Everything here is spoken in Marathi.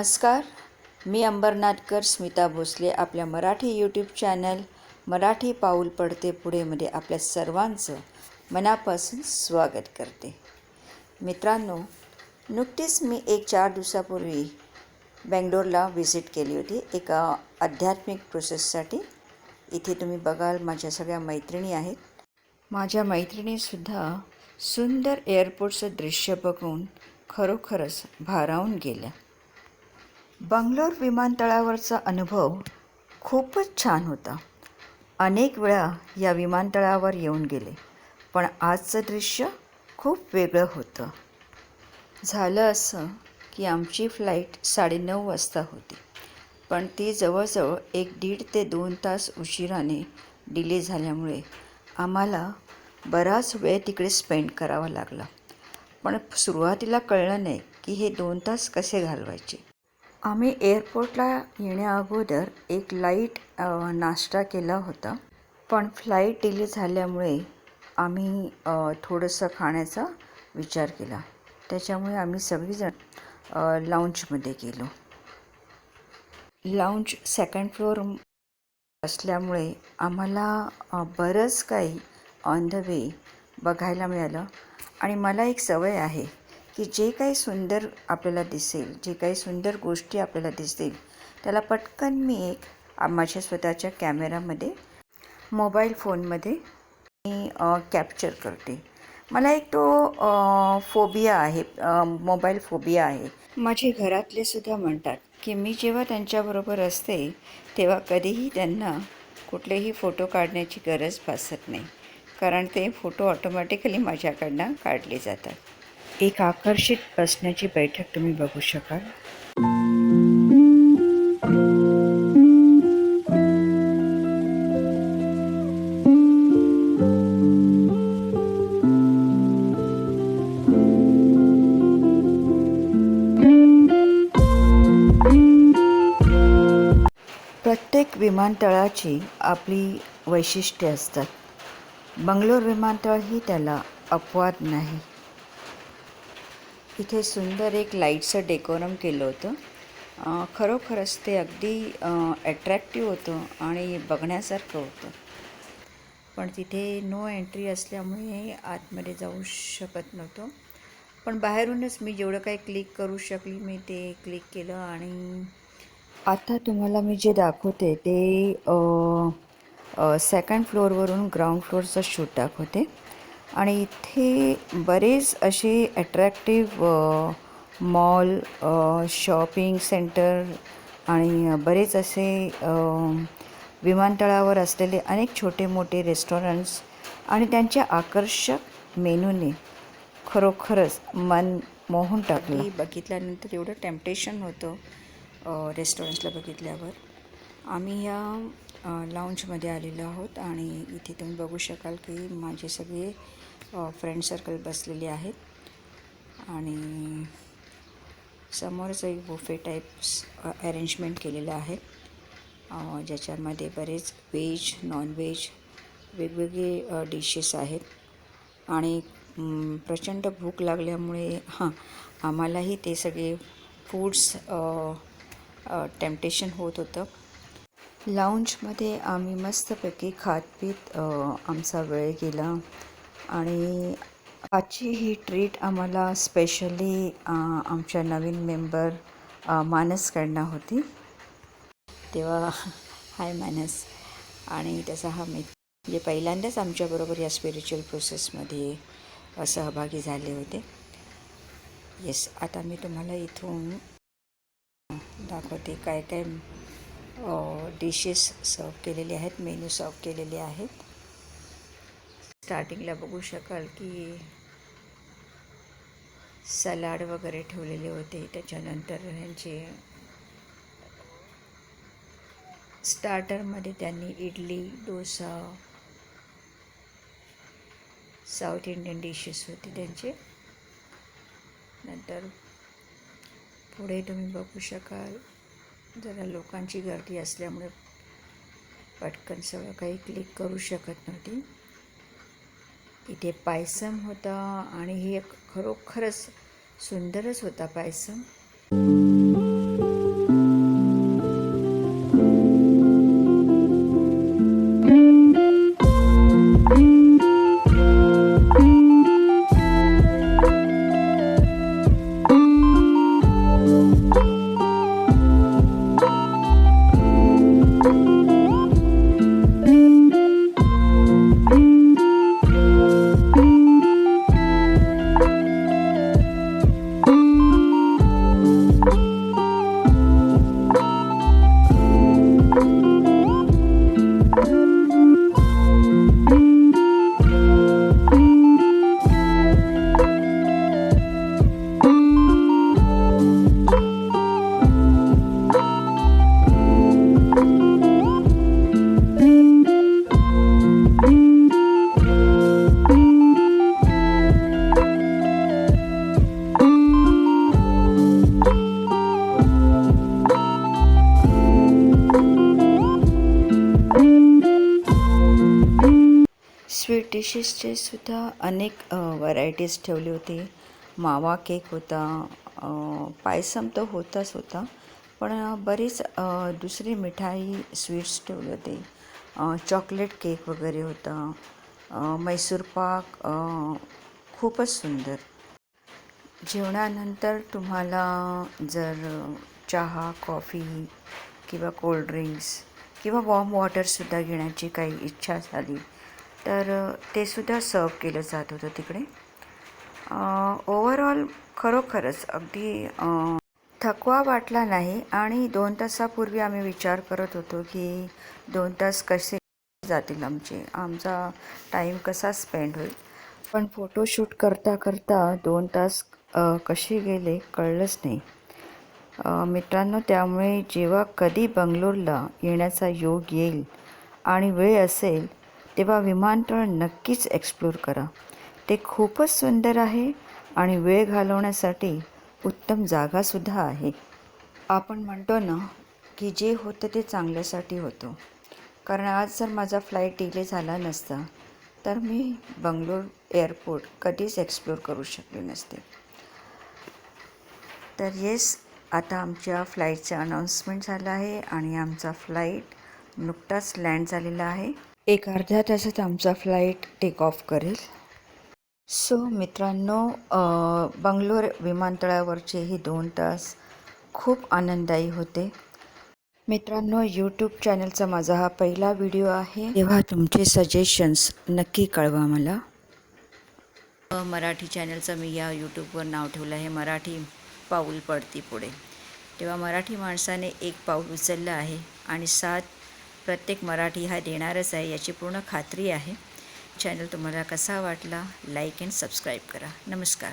नमस्कार मी अंबरनाथकर स्मिता भोसले आपल्या मराठी यूट्यूब चॅनल मराठी पाऊल पडते पुढेमध्ये आपल्या सर्वांचं मनापासून स्वागत करते. मित्रांनो नुकतीच मी एक चार दिवसापूर्वी बेंगलोरला व्हिजिट केली होती एका आध्यात्मिक प्रोसेससाठी इथे तुम्ही बघाल माझ्या सगळ्या मैत्रिणी आहेत. माझ्या मैत्रिणीसुद्धा सुंदर एअरपोर्टचं दृश्य बघून खरोखरच भारावून गेल्या. बंगलोर विमानतळावरचा अनुभव खूपच छान होता. अनेक वेळा या विमानतळावर येऊन गेले पण आजचं दृश्य खूप वेगळं होतं. झालं असं की आमची फ्लाईट साडेनऊ वाजता होती पण ती जवळजवळ एक दीड ते दोन तास उशिराने डिले झाल्यामुळे आम्हाला बराच वेळ तिकडे स्पेंड करावा लागला. पण सुरुवातीला कळलं नाही की हे दोन तास कसे घालवायचे. आम्ही एअरपोर्टला येण्याअगोदर एक लाइट नाश्ता केला होता. पण फ्लाईट डिले झाल्यामुळे आम्ही थोडंसं खाण्याचा विचार केला. त्याच्यामुळे आम्ही सगळीजण लाऊंजमध्ये गेलो. लाऊंज सेकंड फ्लोअर असल्यामुळे आम्हाला बरंच काही ऑन द वे बघायला मिळालं. आणि मला एक सवय आहे की जे काही सुंदर आपल्याला दिसेल जे काही सुंदर गोष्टी आपल्याला दिसतील त्याला पटकन मी एक माझ्या स्वतःच्या कॅमेरामध्ये मोबाईल फोनमध्ये मी कॅप्चर करते. मला एक तो फोबिया आहे मोबाईल फोबिया आहे. माझे घरातले सुद्धा म्हणतात की मी जेव्हा त्यांच्याबरोबर असते तेव्हा कधीही त्यांना कुठलेही फोटो काढण्याची गरज भासत नाही. कारण ते फोटो ऑटोमॅटिकली माझ्याकडनं काढले जातात. एक आकर्षित बसण्याची बैठक तुम्ही बघू शकाल. प्रत्येक विमानतळाची आपली वैशिष्ट्ये असतात. बंगलोर विमानतळ ही त्याला अपवाद नाही. इथे सुंदर एक लाईटचं डेकोरम केलं होतं. खरोखरच ते अगदी ॲट्रॅक्टिव्ह होतं आणि बघण्यासारखं होतं. पण तिथे नो एंट्री असल्यामुळे आतमध्ये जाऊ शकत नव्हतो. पण बाहेरूनच मी जेवढं काही क्लिक करू शकली मी ते क्लिक केलं आणि आता तुम्हाला मी जे दाखवते ते सेकंड फ्लोअरवरून ग्राउंड फ्लोअरचं शूट दाखवते. आणि इथे बरेच असे ॲट्रॅक्टिव्ह मॉल शॉपिंग सेंटर आणि बरेच असे विमानतळावर असलेले अनेक छोटे मोठे रेस्टॉरंट्स आणि त्यांच्या आकर्षक मेनूने खरोखरच मन मोहून टाकले. बघितल्यानंतर एवढं टेम्पटेशन होतं रेस्टॉरंट्सला बघितल्यावर. आम्ही या लाऊंजमध्ये आलेलो आहोत आणि इथे तुम्ही बघू शकाल की माझे सगळे फ्रेंड सर्कल बसलेले आहेत. आणि समोरच एक बुफे टाईप्स अरेंजमेंट केलेलं आहे. ज्याच्यामध्ये बरेच व्हेज नॉनव्हेज वेगवेगळे डिशेस आहेत. आणि प्रचंड भूक लागल्यामुळे हां आम्हालाही ते सगळे फूड्स टेम्पटेशन होत होतं. लाऊंजमध्ये आम्ही मस्तपैकी खात पीत आमचा वेळ गेला. आणि आजची ही ट्रीट आम्हाला स्पेशली आमच्या नवीन मेंबर मानसकडनं होती. तेव्हा हाय मानस. आणि त्याचा हा मित्र म्हणजे पहिल्यांदाच आमच्याबरोबर या स्पिरिच्युअल प्रोसेसमध्ये सहभागी झाले होते. येस आता मी तुम्हाला इथून दाखवते काय काय डिशेस सर्व केलेले आहेत मेनू सर्व केलेले आहेत. स्टार्टिंगला बघू शकाल की सलाड वगैरे ठेवलेले होते. त्याच्यानंतर ह्यांचे स्टार्टरमध्ये त्यांनी idli dosa south Indian dishes होते त्यांचे. नंतर पुढे तुम्ही बघू शकाल जरा लोकांची गर्दी असल्यामुळे पटकन सगळं काही क्लिक करू शकत नव्हती. इथे पायसम होता आणि हे खरोखरच सुंदरच होता पायसम. स्वीट डिशेसचे सुद्धा अनेक व्हरायटीज ठेवले होते. मावा केक होता पायसम तर होताच होता पण बरीच दुसरी मिठाई स्वीट्स ठेवले होते. चॉकलेट केक वगैरे होता. मैसूर पाक खूपच सुंदर. जेवणानंतर तुम्हाला जर चहा कॉफी किंवा कोल्ड्रिंक्स किंवा वॉर्म वॉटरसुद्धा घेण्याची काही इच्छा झाली तर ते सुद्धा सर्व केलं जात होतं तिकडे. ओव्हरऑल खरोखरच अगदी थकवा वाटला नाही आणि दोन तासापूर्वी आम्ही विचार करत होतो की दोन तास कसे जातील आमचे. आमचा टाईम कसा स्पेंड होईल. पण फोटोशूट करता करता दोन तास कसे गेले कळलंच नाही. मित्रांनो त्यामुळे जेव्हा कधी बंगलोरला येण्याचा योग येईल आणि वेळ असेल तेव्हा विमानतळ नक्कीच एक्सप्लोर करा. ते खूपच सुंदर आहे आणि वेळ घालवण्यासाठी उत्तम जागासुद्धा आहे. आपण म्हणतो ना की जे होतं ते चांगल्यासाठी होतं. कारण आज जर माझा फ्लाईट डिले झाला नसता तर मी बंगलोर एअरपोर्ट कधीच एक्सप्लोर करू शकले नसते. तर येस आता आमच्या फ्लाईटचं अनाऊन्समेंट झालं आहे आणि आमचा फ्लाईट नुकताच लँड झालेला आहे. एक अर्ध्या तासात आमचा फ्लाईट टेक ऑफ करेल. सो मित्रांनो बंगलोर विमानतळावरचे हे दोन तास खूप आनंददायी होते. मित्रांनो यूट्यूब चॅनलचा माझा हा पहिला व्हिडिओ आहे. तेव्हा तुमचे सजेशन्स नक्की कळवा मला. मराठी चॅनलचं मी या यूट्यूबवर नाव ठेवलं आहे. मराठी पाऊल पडती पुढे. तेव्हा मराठी माणसाने एक पाऊल उचललं आहे आणि सात प्रत्येक मराठी हा देणारच आहे याची पूर्ण खात्री आहे. चॅनल तुम्हाला कसा वाटला लाईक अँड सबस्क्राईब करा. नमस्कार.